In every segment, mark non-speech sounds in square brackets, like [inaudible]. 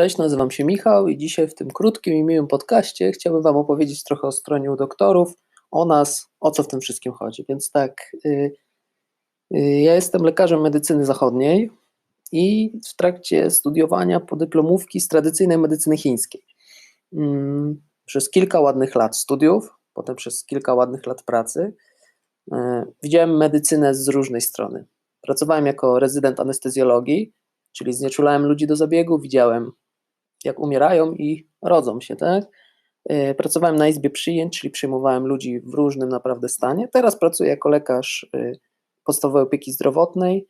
Cześć, nazywam się Michał i dzisiaj w tym krótkim i miłym podcaście chciałbym Wam opowiedzieć trochę o stronie u doktorów, o nas, o co w tym wszystkim chodzi. Więc tak, y, y, ja jestem lekarzem medycyny zachodniej i w trakcie studiowania podyplomówki z tradycyjnej medycyny chińskiej. Mm, przez kilka ładnych lat studiów, potem przez kilka ładnych lat pracy, y, widziałem medycynę z różnej strony. Pracowałem jako rezydent anestezjologii, czyli znieczulałem ludzi do zabiegu, widziałem jak umierają i rodzą się, tak? E, pracowałem na izbie przyjęć, czyli przyjmowałem ludzi w różnym naprawdę stanie. Teraz pracuję jako lekarz e, podstawowej opieki zdrowotnej,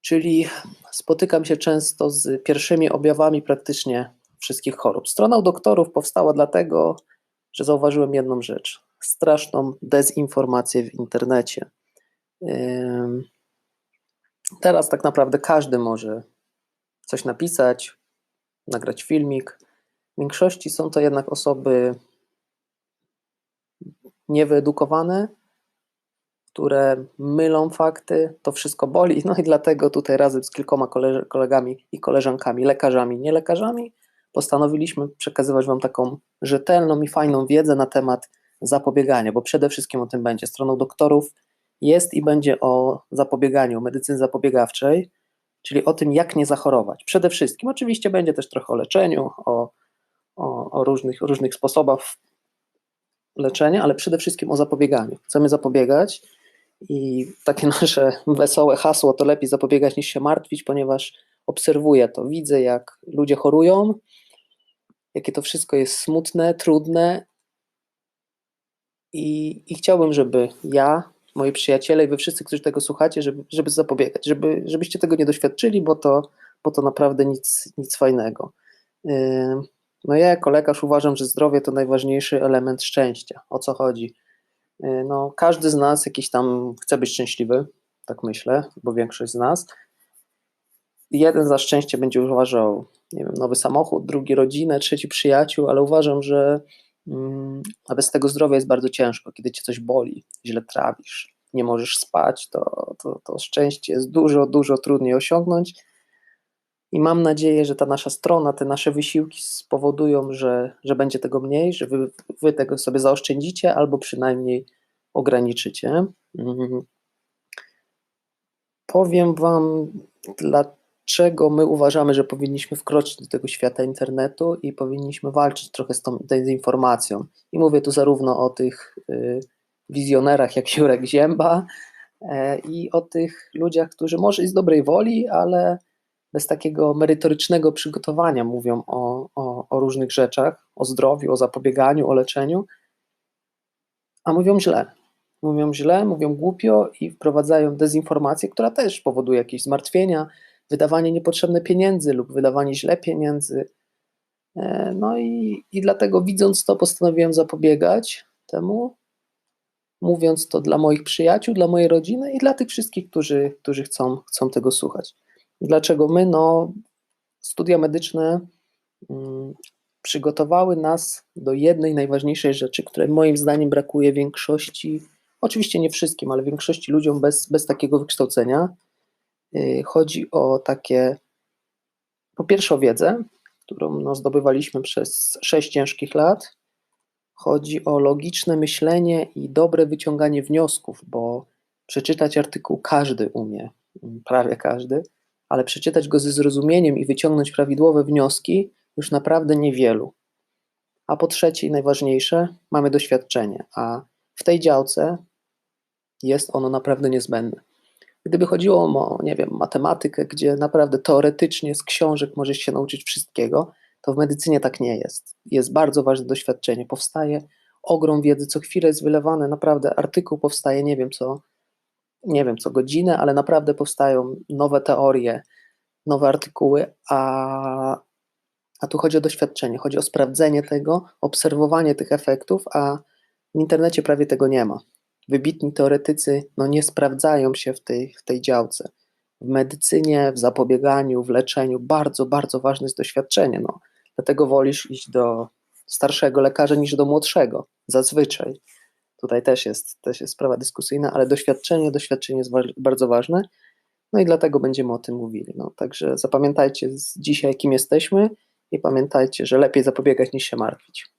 czyli spotykam się często z pierwszymi objawami praktycznie wszystkich chorób. Strona u doktorów powstała dlatego, że zauważyłem jedną rzecz: straszną dezinformację w internecie. Teraz tak naprawdę każdy może coś napisać, nagrać filmik. W większości są to jednak osoby niewyedukowane, które mylą fakty, to wszystko boli, no i dlatego tutaj razem z kilkoma kolegami i koleżankami, lekarzami, nie lekarzami, postanowiliśmy przekazywać Wam taką rzetelną i fajną wiedzę na temat zapobiegania, bo przede wszystkim o tym będzie. Stroną doktorów jest i będzie o zapobieganiu, medycyny zapobiegawczej, czyli o tym, jak nie zachorować. Przede wszystkim, oczywiście będzie też trochę o leczeniu, o, o, o różnych, różnych sposobach leczenia, ale przede wszystkim o zapobieganiu. Chcemy zapobiegać i takie [laughs] nasze wesołe hasło to lepiej zapobiegać niż się martwić, ponieważ obserwuję to, widzę jak ludzie chorują, jakie to wszystko jest smutne, trudne i, i chciałbym, żeby ja moi przyjaciele i wy wszyscy, którzy tego słuchacie, żeby, żeby zapobiegać, żeby, żebyście tego nie doświadczyli, bo to, bo to naprawdę nic, nic fajnego. No ja jako lekarz uważam, że zdrowie to najważniejszy element szczęścia. O co chodzi? No, każdy z nas jakiś tam chce być szczęśliwy, tak myślę, bo większość z nas. Jeden za szczęście będzie uważał, nie wiem, nowy samochód, drugi rodzinę, trzeci przyjaciół, ale uważam, że a bez tego zdrowia jest bardzo ciężko, kiedy cię coś boli, źle trawisz, nie możesz spać, to, to, to szczęście jest dużo, dużo trudniej osiągnąć. I mam nadzieję, że ta nasza strona, te nasze wysiłki spowodują, że, że będzie tego mniej, że wy, wy tego sobie zaoszczędzicie albo przynajmniej ograniczycie. Mm. Powiem Wam, dlaczego czego my uważamy, że powinniśmy wkroczyć do tego świata internetu i powinniśmy walczyć trochę z tą dezinformacją. I mówię tu zarówno o tych y, wizjonerach jak Jurek Zięba e, i o tych ludziach, którzy może i z dobrej woli, ale bez takiego merytorycznego przygotowania mówią o, o, o różnych rzeczach, o zdrowiu, o zapobieganiu, o leczeniu, a mówią źle. Mówią źle, mówią głupio i wprowadzają dezinformację, która też powoduje jakieś zmartwienia, wydawanie niepotrzebne pieniędzy lub wydawanie źle pieniędzy. E, no i, i dlatego widząc to, postanowiłem zapobiegać temu, mówiąc to dla moich przyjaciół, dla mojej rodziny i dla tych wszystkich, którzy, którzy chcą, chcą tego słuchać. Dlaczego my? No, studia medyczne mm, przygotowały nas do jednej najważniejszej rzeczy, której moim zdaniem brakuje większości, oczywiście nie wszystkim, ale większości ludziom bez, bez takiego wykształcenia, chodzi o takie, po pierwsze o wiedzę, którą no, zdobywaliśmy przez sześć ciężkich lat. Chodzi o logiczne myślenie i dobre wyciąganie wniosków, bo przeczytać artykuł każdy umie, prawie każdy, ale przeczytać go ze zrozumieniem i wyciągnąć prawidłowe wnioski już naprawdę niewielu. A po trzecie i najważniejsze, mamy doświadczenie, a w tej działce jest ono naprawdę niezbędne. Gdyby chodziło o, nie wiem, matematykę, gdzie naprawdę teoretycznie z książek możesz się nauczyć wszystkiego, to w medycynie tak nie jest. Jest bardzo ważne doświadczenie. Powstaje ogrom wiedzy, co chwilę jest wylewane, naprawdę artykuł powstaje, nie wiem co, nie wiem co godzinę, ale naprawdę powstają nowe teorie, nowe artykuły, a, a tu chodzi o doświadczenie, chodzi o sprawdzenie tego, obserwowanie tych efektów, a w internecie prawie tego nie ma wybitni teoretycy no, nie sprawdzają się w tej, w tej działce. W medycynie, w zapobieganiu, w leczeniu bardzo, bardzo ważne jest doświadczenie. No. Dlatego wolisz iść do starszego lekarza niż do młodszego, zazwyczaj. Tutaj też jest, też jest sprawa dyskusyjna, ale doświadczenie, doświadczenie jest bardzo ważne. No i dlatego będziemy o tym mówili. No, także zapamiętajcie dzisiaj, kim jesteśmy i pamiętajcie, że lepiej zapobiegać niż się martwić.